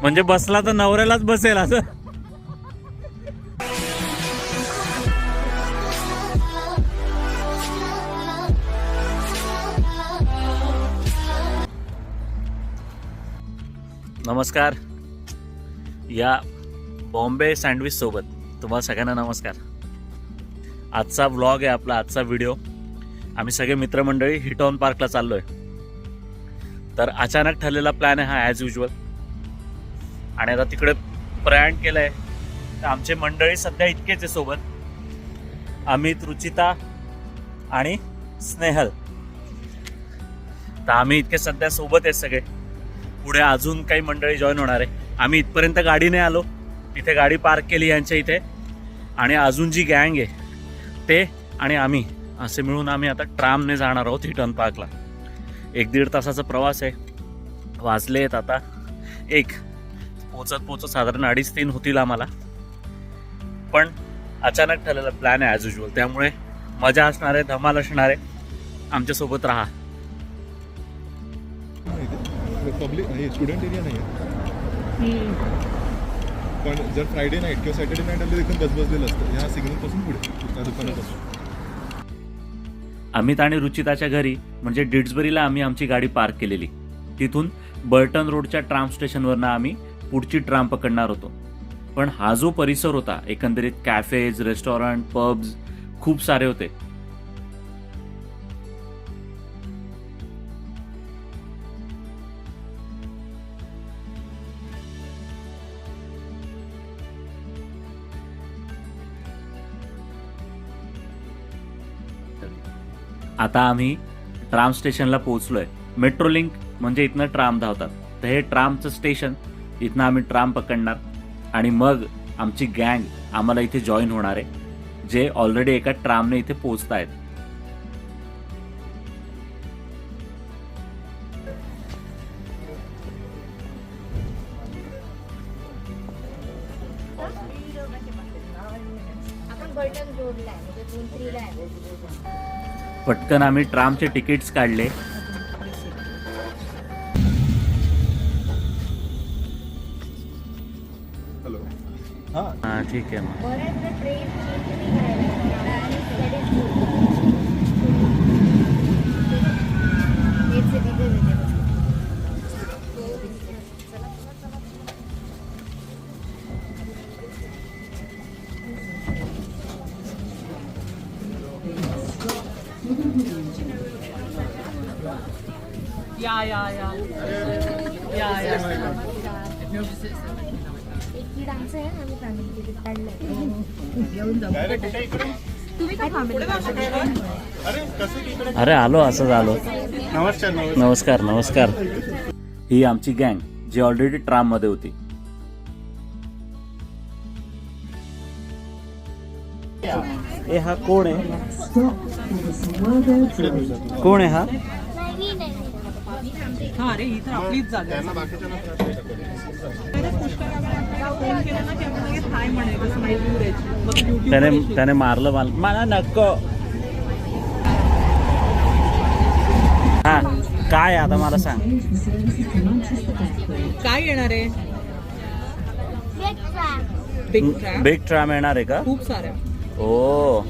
म्हणजे बसला तर नवऱ्यालाच बसेल असं. नमस्कार. या बॉम्बे सँडविच सोबत तुम्हाला सगळ्यांना नमस्कार. आजचा व्लॉग आहे आपला आजचा व्हिडिओ. आम्ही सगळे मित्रमंडळी हिटॉन पार्कला चाललो आहे तर अचानक ठरलेला प्लॅन आहे हा ॲज युजल आणि आता तिकडे प्रयाण केलंय. तर आमचे मंडळी सध्या इतकेच आहे सोबत. अमित रुचिता आणि स्नेहल. तर आम्ही इतके सध्या सोबत आहेत सगळे. पुढे अजून काही मंडळी जॉईन होणार आहे. आम्ही इथपर्यंत गाडीने आलो. तिथे गाडी पार्क केली यांच्या इथे. आणि अजून जी गँग आहे ते आणि आम्ही असे मिळून आम्ही आता ट्रामने जाणार आहोत हिटन पार्कला एक दीड तासाचा प्रवास आहे. वाजले आहेत आता एक पोचत पोचत साधारण अडीच तीन होतील आम्हाला. पण अचानक ठरलेला प्लॅन आहे ॲज युजल त्यामुळे मजा असणार आहे धमाल असणार आहे. आमच्यासोबत राहा. पब्लिक हे स्टुडंट एरिया नाही पण जर फ्रायडे नाईट किंवा सॅटर्डे नाईट आले देखील बसबसलेलं असतं ह्या सिग्नलपासून पुढे त्या दुकानापासून अमित आणि रुचिताच्या घरी म्हणजे डिड्सबरीला आम्ही आमची गाडी पार्क केलेली. तिथून बर्टन रोडच्या ट्राम स्टेशनवरनं आम्ही पुढची ट्राम पकडणार होतो. पण हा जो परिसर होता एकंदरीत कॅफेज रेस्टॉरंट पब्स खूप सारे होते. आता आम्ही ट्राम स्टेशनला पोहोचलोय. मेट्रो लिंक म्हणजे इथनं ट्राम धावतात. तर हे ट्रामचं स्टेशन इथनं आम्ही ट्राम पकडणार. आणि मग आमची गँग आम्हाला इथे जॉईन होणार आहे जे ऑलरेडी एका ट्रामने इथे आहेत जोडलाय म्हणजे दोन थ्रीला आहे. पटकन आम्ही ट्रामचे तिकीट्स काढले. ठीक आहे मग. तिकीट काढलंय घेऊन जाऊ तुम्ही काय फॅमिली अरे आलो असंच आलो. नमस्कार नमस्कार. नमस्कार ही आमची गँग जी ऑलरेडी ट्राममध्ये होती. ए हा कोण आहे? कोण आहे हा? नवीन आहे हा रे इथं आपलीच जागा त्याने त्याने मारलं मला. मला नको. हा काय आता मला सांग. काय येणार आहे. बिग ट्राम येणार आहे का? खूप साऱ्या. ओ.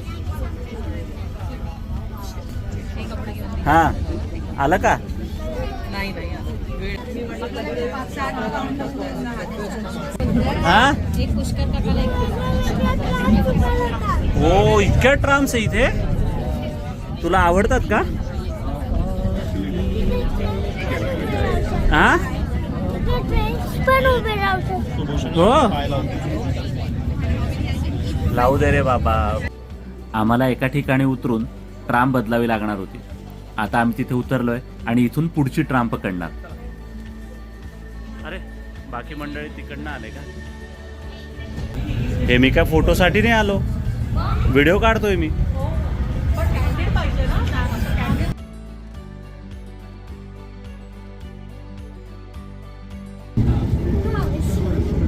हा आलं का? नाही नाही हा? हो इतक्या ट्राम्स आहे इथे. तुला आवडतात का? हा? हो. लावू दे रे बाबा. आम्हाला एका ठिकाणी उतरून ट्राम बदलावी लागणार होती. आता आम्ही तिथे उतरलोय आणि इथून पुढची ट्राम पकडणार. बाकी मंडळी तिकडनं आले का? हे मी काय फोटोसाठी नाही आलो? व्हिडिओ काढतोय मी. पण कॅन्डिड पाहिजे ना कॅन्डिड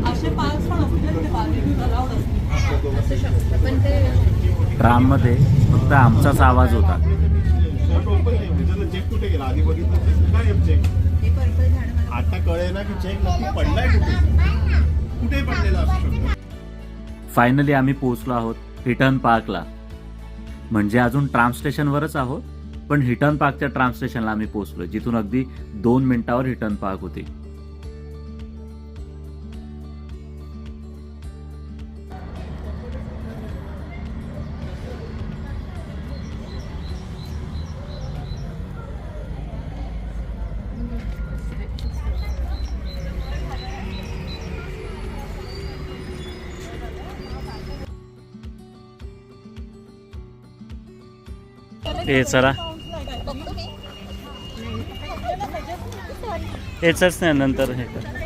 असे पार्क्स पण असतील ना तिथे बार्बेक्यू अलाउड असतील असू शकतं पण ते ट्राममध्ये फक्त आमचाच आवाज होता आता कळे ना की चेक नक्की पडलाय कुठे? कुठे पडलेला असू शकतो. फायनली आम्ही पोहोचलो आहोत हिटन पार्कला म्हणजे अजून ट्राम स्टेशनवरच आहोत पण हिटन पार्कच्या ट्राम स्टेशनला आम्ही पोहोचलो जिथून अगदी दोन मिनिटावर हिटन पार्क होते. ए चला. हेच नाही नंतर हे कर.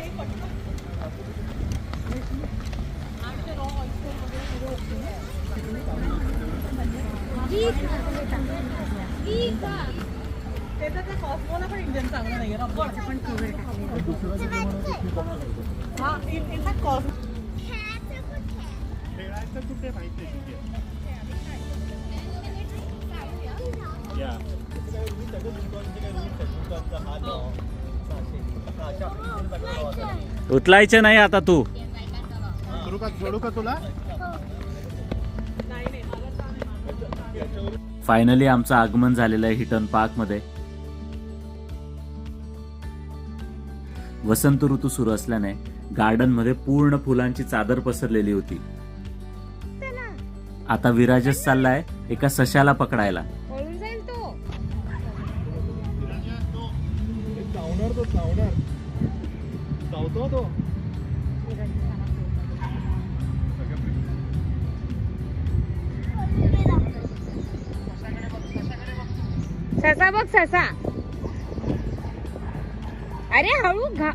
असेल. उचलायचे नाही आता तू. करू का सोडू का तुला नाही नाही मला फायनली आमचं आगमन झालेलं आहे हिटन पार्कमध्ये वसंत ऋतू सुरू असल्याने गार्डनमध्ये पूर्ण फुलांची चादर पसरलेली होती. आता विराजच चाललाय एका सशाला पकडायला. तो. तो ससा बघ ससा. अरे हळू घा.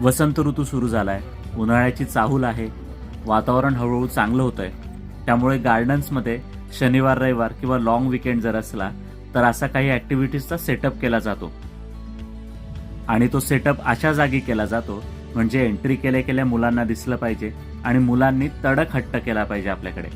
वसंत ऋतू सुरू झालाय. उन्हाळ्याची चाहूल आहे. वातावरण हळूहळू चांगलं होत आहे त्यामुळे गार्डन्समध्ये शनिवार रविवार किंवा लॉंग विकेंड जर असला तर असा काही ॲक्टिव्हिटीजचा सेटअप केला जातो. आणि तो सेटअप अशा जागी केला जातो म्हणजे एंट्री केल्या केल्या मुलांना दिसलं पाहिजे आणि मुलांनी तडक हट्ट केला पाहिजे आपल्याकडे.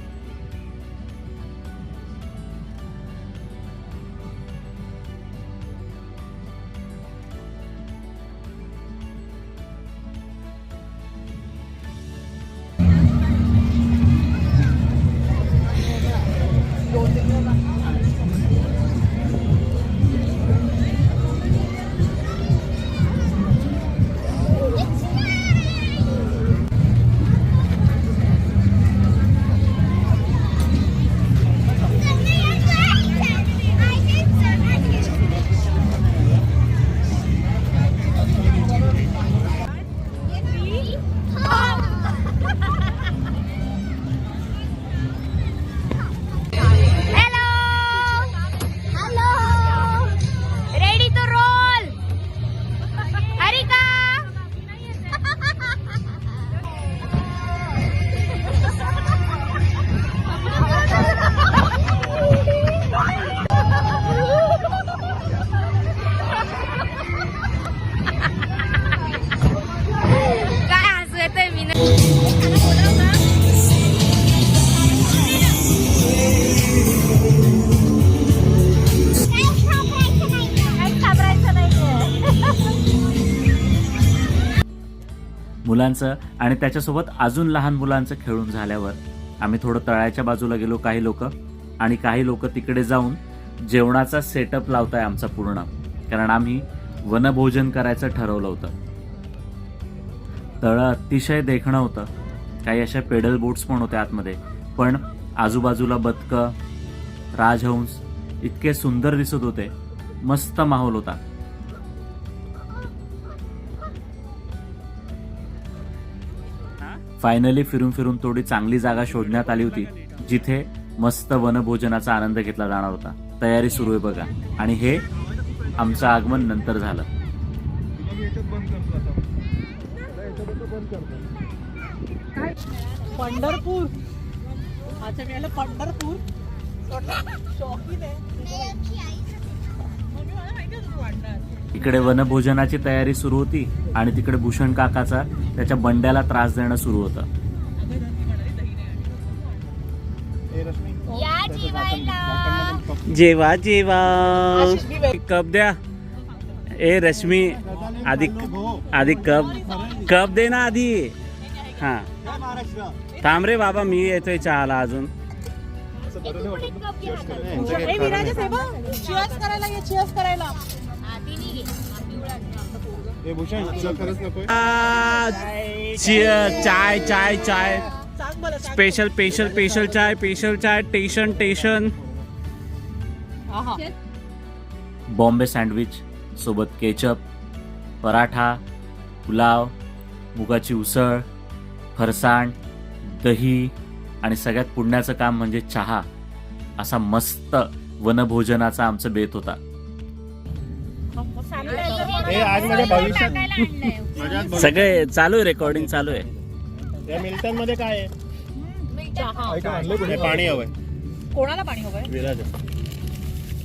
मुलांचं आणि त्याच्यासोबत अजून लहान मुलांचं खेळून झाल्यावर आम्ही थोडं तळ्याच्या बाजूला गेलो काही लोक आणि काही लोक तिकडे जाऊन जेवणाचा सेटअप लावताय आमचा पूर्ण. कारण आम्ही वनभोजन करायचं ठरवलं होतं. तळं अतिशय देखणं होतं. काही अशा पेडल बोट्स पण होत्या आतमध्ये. पण आजूबाजूला बदकं राजहंस इतके सुंदर दिसत होते. मस्त माहोल होता. फायनली फिरून फिरून थोडी चांगली जागा शोधण्यात आली होती जिथे मस्त वनभोजनाचा आनंद घेतला जाणार होता. तयारी सुरू आहे बघा. आणि हे आमचं आगमन नंतर झालं. पंढरपूर. अच्छा मी आलं पंढरपूर शॉकिंग आहे. इकडे वनभोजनाची तयारी सुरू होती आणि तिकडे भूषण काकाचा त्याच्या बंड्याला त्रास देणं सुरू होतं. जेवा जेवा. कप द्या. ए रश्मी आधी आधी कप कप दे ना आधी. हा. थांब रे बाबा मी येतोय चहाला अजून. करायला. चाय चाय चाय. स्पेशल स्पेशल स्पेशल चाय स्पेशल चाय टेशन टेशन आहा. बॉम्बे सँडविच सोबत केचप पराठा पुलाव मुगाची उसळ फरसाण दही आणि सगळ्यात पुण्याचं काम म्हणजे चहा. असा मस्त वनभोजनाचा आमचं बेत होता. आज माझ्या भविष्यात सगळे चालू आहे रेकॉर्डिंग चालू आहे. या मिल्टनमध्ये काय आहे? हे पाणी हवंय. कोणाला पाणी हवंय? विराज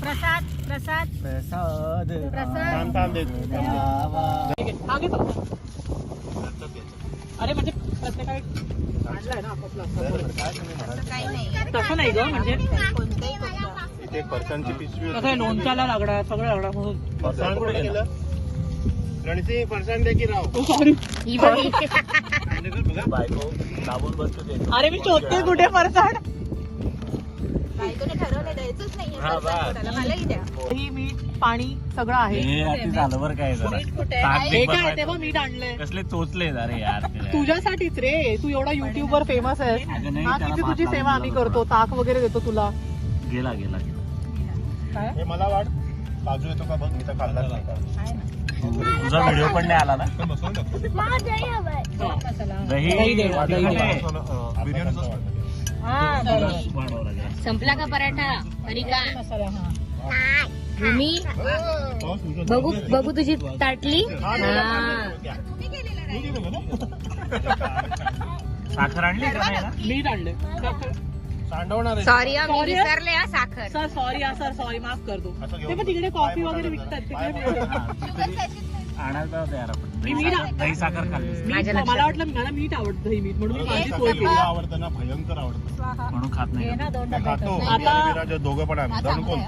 प्रसाद प्रसाद. प्रसाद. प्रसाद. थांब. अरे म्हणजे प्रत्येकाने आणलाय ना आपापला. काही नाही तसं नाही ग म्हणजे लोणच्याला लागणार सगळं लागणार म्हणून. फरसाण कुठे गेलं रणसिंग फरसाण दे की राव. सॉरी ही बघ. बायको दाबून बसतो अरे मी शोधते कुठे फरसाण बायकोने ठरवलं द्यायचंच नाहीये हा, प्रसाद बस. कोणाला. मलाही द्या. ही मीठ पाणी सगळं आहे. हे आधी झालं बरं काय जरा. ताक हे बीक काय बनवायचं. तेव्हा मीठ आणलंय. कसले चोचले अरे यार ते. तुझ्यासाठीच रे. तू एवढा युट्यूब वर फेमस आहे अगं नाही, हा त्याला किती भात तुझी सेवा आम्ही करतो. ताक वगैरे देतो तुला. गेला गेला गेला. काय? हे मला वाट काजू येतो का बघ? मी तर खाल्लाच नाही का तुझा व्हिडिओ पण नाही आला ना. दही. मसाला, अं, लागेल. संपला का पराठा? तरी का? हा. भूमी. बघू बघू तुझी ताटली? हा. साखर आणली का नाही ना? मीठ आणलंय. सांडवणार आहे. सॉरी मी Sorry. विसरले हा साखर. सर सॉरी हा सर सॉरी माफ कर दो असं घेऊन ते पण तिकडे कॉफी वगैरे विकतात पाय तिकडे मोठा. मिळतं. आणायला होतं यार आपण. मी दही मीठ- साखर- दही साखर खाल्ली. मी- माझ्या लक्षात. मला वाटलं मला मीठ आवडतं दही मीठ. म्हणून मी माझी सोय केली. तुला आवडतं ना भयंकर आवडतं. म्हणून खात नाही आता- आणि विराज दोघं पण आम्ही. जाऊन कोण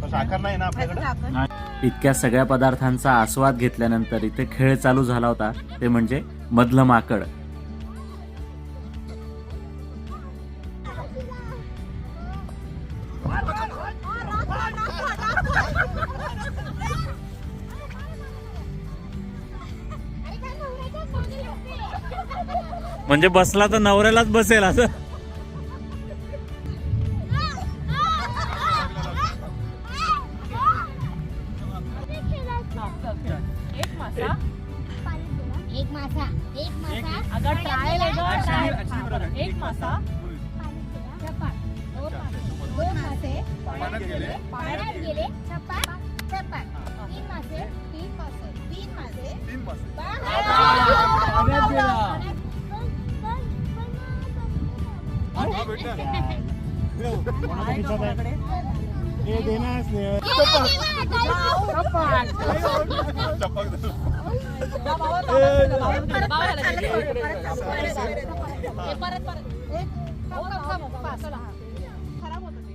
पण साखर नाही ना आपल्याकडे? इतक्या सगळ्या पदार्थांचा आस्वाद घेतल्यानंतर इथे खेळ चालू झाला होता. ते म्हणजे मधलं माकड. म्हणजे बसला तर नवऱ्यालाच बसेल असं.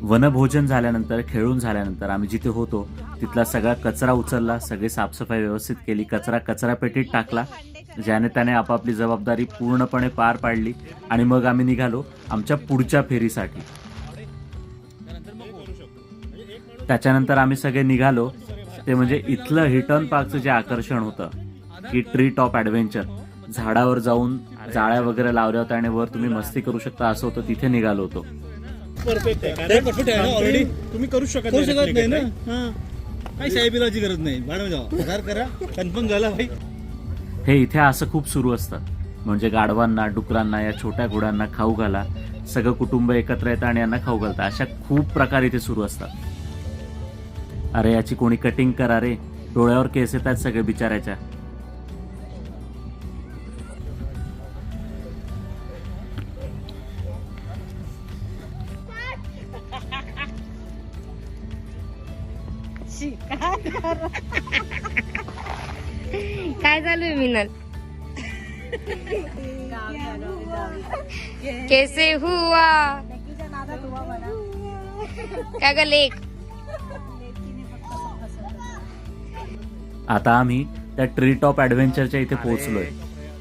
वनभोजन झाल्यानंतर खेळून झाल्यानंतर आम्ही जिथे होतो तिथला सगळा कचरा उचलला सगळी साफसफाई व्यवस्थित केली कचरा कचरा पेटीत टाकला. ज्याने त्याने आपापली जबाबदारी पूर्णपणे पार पाडली आणि मग आम्ही निघालो आमच्या पुढच्या फेरीसाठी. त्याच्यानंतर आम्ही सगळे निघालो. ते म्हणजे इथलं हिटन पार्कचं जे आकर्षण होतं की ट्री टॉप ॲडव्हेंचर. झाडावर जाऊन जाळ्या वगैरे लावल्या होत्या आणि वर तुम्ही मस्ती करू शकता असं होतं तिथे निघालो होतो. परफेक्ट आहे कारण परफेक्ट आहे ना ऑलरेडी तुम्ही करू शकत करू शकत नाही ना? हा. काही साहेबीलाची गरज नाही. भाडं जावा. पगार करा. कन्फर्म झाला भाई. हे इथे असं खूप सुरू असतं. म्हणजे गाढवांना डुकरांना या छोट्या घोड्यांना खाऊ घाला. सगळं कुटुंब एकत्र येतं आणि यांना खाऊ घालतं. अशा खूप प्रकार इथे सुरू असतात. अरे याची कोणी कटिंग करा रे. डोळ्यावर केस येतात सगळे बिचाऱ्याच्या. कैसे हुआ? काय ग लेक आता आम्ही त्या ट्री टॉप ऍडव्हेंचरच्या इथे पोहोचलोय.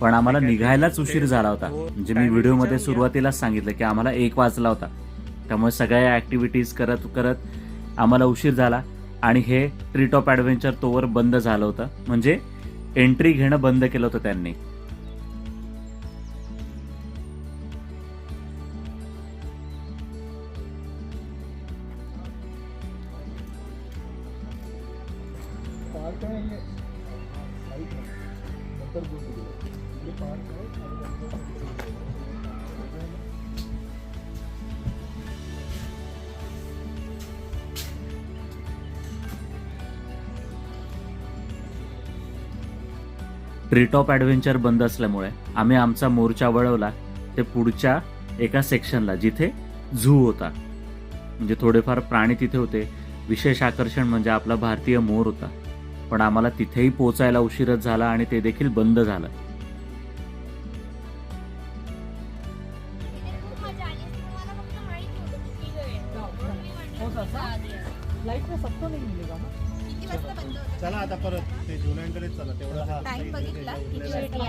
पण आम्हाला निघायलाच उशीर झाला होता. म्हणजे मी व्हिडिओमध्ये सुरुवातीलाच सांगितलं की आम्हाला एक वाजला होता. त्यामुळे सगळ्या ऍक्टिव्हिटीज करत करत आम्हाला उशीर झाला. आणि हे ट्री टॉप ऍडव्हेंचर तोवर बंद झालं होतं. म्हणजे एंट्री घेणं बंद केलं होतं त्यांनी. ट्री ॲडव्हेंचर बंद असल्यामुळे आम्ही आमचा मोर्चा वळवला. ते पुढच्या एका सेक्शनला जिथे झू होता. म्हणजे थोडेफार प्राणी तिथे होते. विशेष आकर्षण म्हणजे आपला भारतीय मोर होता. पण आम्हाला तिथेही पोचायला उशीरच झाला आणि ते देखील बंद झालं.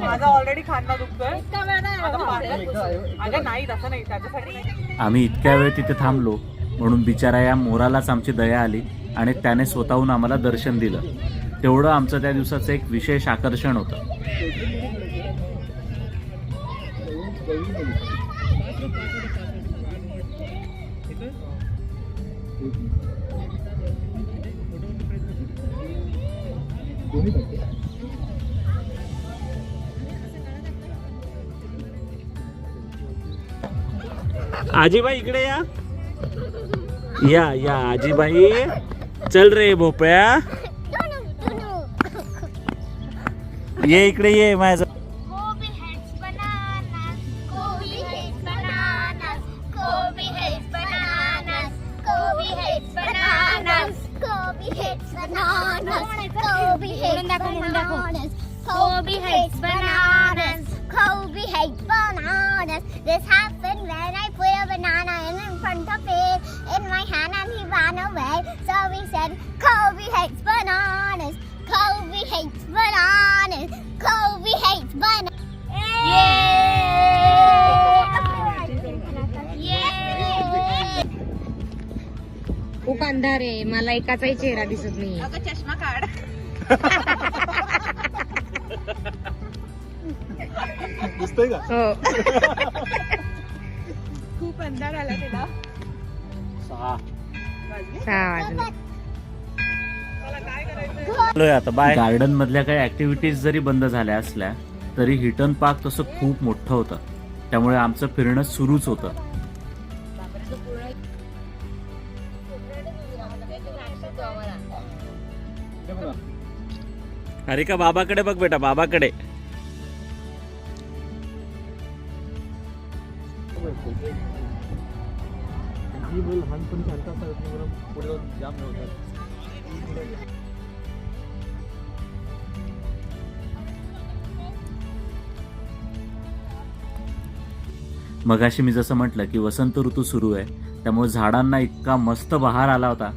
माझा ऑलरेडी खांदा दुखतोय. आता पाण्यात- अगं नाही तसं नाही. त्याच्यासाठी नाही. आम्ही इतक्या वेळ तिथे थांबलो म्हणून बिचारा या मोरालाच आमची दया आली आणि त्याने स्वतःहून आम्हाला दर्शन दिलं. तेवढं आमचं त्या दिवसाचं एक विशेष आकर्षण होतं. दोन्ही पाहिजे आजीबाई इकडे या या या आजीबाई चल रे भोपळ्या ये इकडे ये माझ Kobe hates bananas. Kobe hates bananas. This happens. When I put a banana in front of him in my hand and he ran away. So we said, Kobe hates bananas. Kobe hates bananas. Kobe hates bananas. Yay! खूप अंधार आहे मला एकाचाही चेहरा दिसत नाही अगं चष्मा काढ दिसतंय का हो खूप अंधार आला सहा. आता बाय गार्डन मधल्या काही ऍक्टिव्हिटीज जरी बंद झाल्या असल्या तरी हिटन पार्क तसं खूप मोठं होतं. त्यामुळे आमचं फिरणं सुरूच होतं. अरे का बाबाकडे बघ बेटा बाबाकडे. मुलं शांत असतात म्हणून पुढे जाऊन जाम हे होतात मगाशी मी जसं म्हटलं की वसंत ऋतू सुरू आहे त्यामुळे झाडांना इतका मस्त बहार आला होता.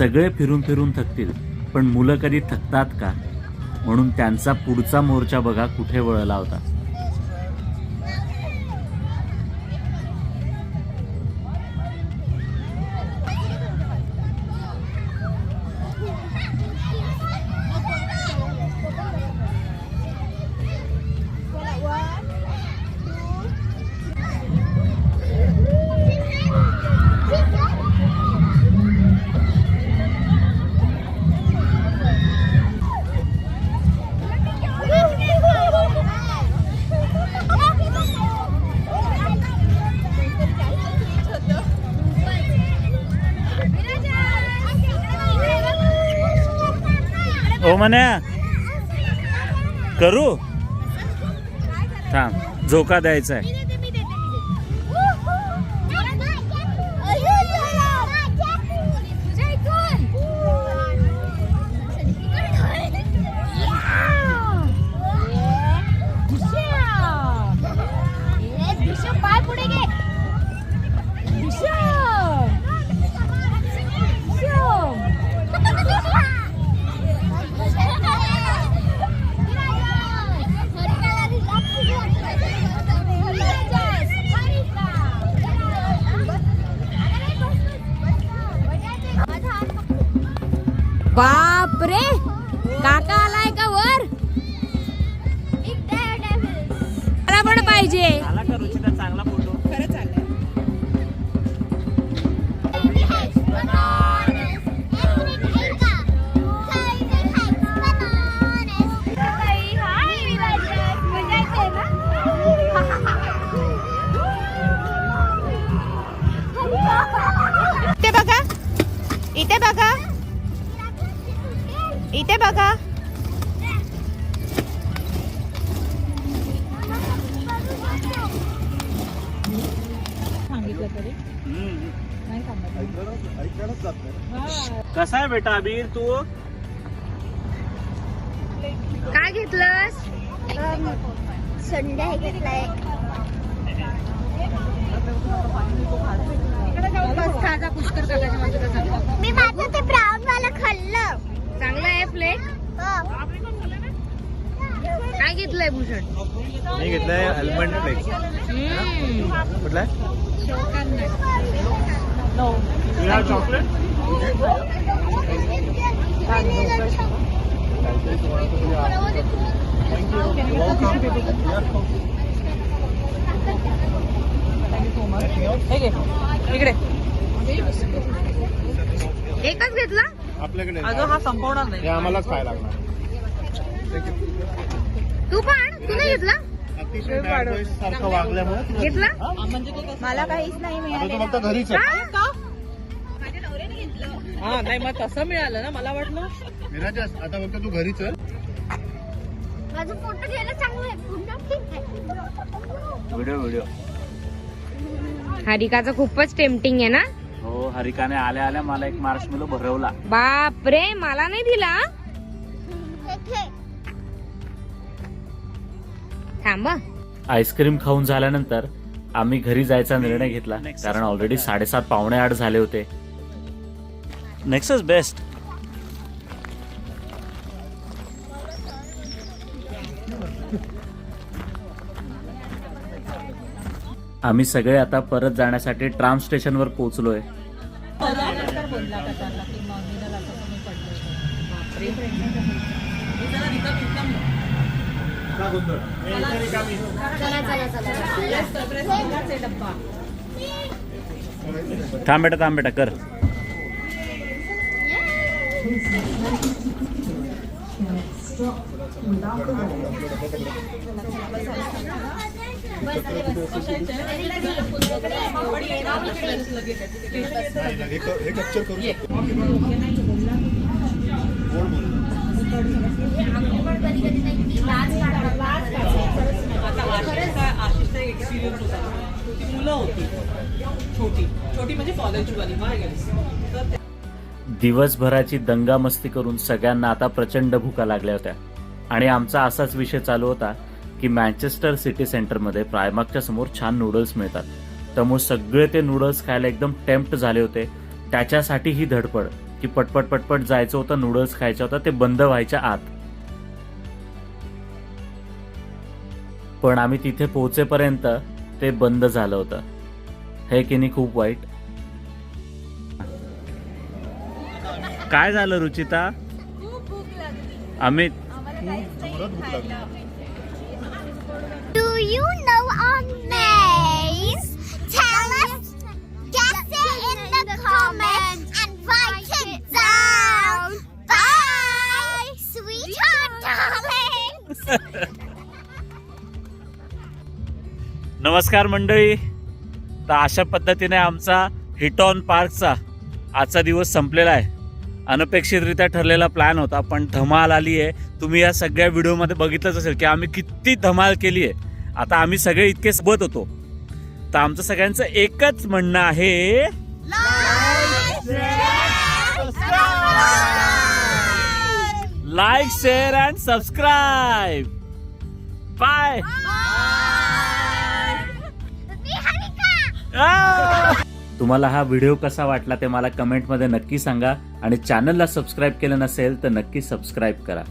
सगळे फिरून फिरून थकतील पण मुलं कधी थकतात का? म्हणून त्यांचा पुढचा मोर्चा बघा कुठे वळला होता. हो म्हण्या करू? थांब झोका द्यायचा आहे बाप रे काका आलाय का वर? मला पण पाहिजे. आला का रुचिता? चांगला फोटो खरं चाललंय इथे बघा. इथे बघा. इथे बघा. सांगितलं तरी. नाही सांगत. ऐकण्याच जात नाही कसा आहे बेटा अबीर तू? काय घेतलंस? संडे घेतलाय. पुष्कर मी माझं ते ब्राऊन वाला खाल्लं. चांगला आहे प्लेट हो. काय घेतलंय भूषण? मी घेतलंय अल्मंड हम्म. कुठला? चॉकलेट हे इकडे. एकच घेतला? आपल्याकडे. अगं हा संपवणार नाही. हे आम्हालाच खायला लागणार. तू पण तू नाही घेतला? अतिशय bad boys सारखं वागल्यामुळे तुला- घेतला? म्हणजे तू मला काहीच नाही आता तू फक्त घरीच आहे. हा? नाही मग तसं मिळालं ना मला वाटलं. आता फक्त तू घरीच आहे. माझं फोटो घ्यायला चांगलं आहे. पुन्हा ठीक आहे. व्हिडिओ व्हिडिओ हरिकाचं खूपच टेम्पटिंग आहे ना? हो हरिकाने आल्या आल्या मला एक मार्शमेलो भरवला. बाप रे मला नाही दिला. थांब. आईस्क्रीम खाऊन झाल्यानंतर आम्ही घरी जायचा निर्णय घेतला. कारण ऑलरेडी साडेसात पावणे आठ झाले होते. नेक्स्ट इज बेस्ट आम्ही सगळे आता परत जाण्यासाठी ट्राम स्टेशनवर पोहोचलोय. थांब बेटा थांब बेटा कर. हे कॅप्चर करू शकतो एक्सपिरियन्स होता ती मुलं होती छोटी छोटी म्हणजे कॉलेजवाली दिवसभराची दंगामस्ती करून सगळ्यांना आता प्रचंड भुका लागल्या होत्या. आणि आमचा असाच विषय चालू होता की मँचेस्टर सिटी सेंटरमध्ये प्रायमार्कच्या समोर छान नूडल्स मिळतात. त्यामुळे सगळे ते नूडल्स खायला एकदम टेम्प्ट झाले होते. त्याच्यासाठी ही धडपड की पटपट पटपट जायचं होतं नूडल्स खायचं होतं ते बंद व्हायच्या आत. पण आम्ही तिथे पोहोचेपर्यंत ते बंद झालं होतं. हे की नाही खूप वाईट. काय झालं Ruchita? Amit? Do you know our names? Tell us. Guess it in the comments and write it down. Bye, sweetheart, darling. नमस्कार मंडळी तर अशा पद्धतीने आमचा हिटॉन पार्कचा आजचा दिवस संपलेला आहे अनपेक्षितरित्या ठरलेला प्लॅन होता पण धमाल आली आहे तुम्ही या सगळ्या व्हिडिओमध्ये बघितलंच असेल की आम्ही किती धमाल केली आहे आता आम्ही सगळे इतके सोबत होतो. तर आमचं सगळ्यांचं एकच म्हणणं आहे like share and subscribe bye तुम्हाला हा व्हिडिओ कसा वाटला ते मला कमेंटमध्ये नक्की सांगा. आणि चॅनलला सबस्क्राईब केलं नसेल तर नक्की सबस्क्राईब करा.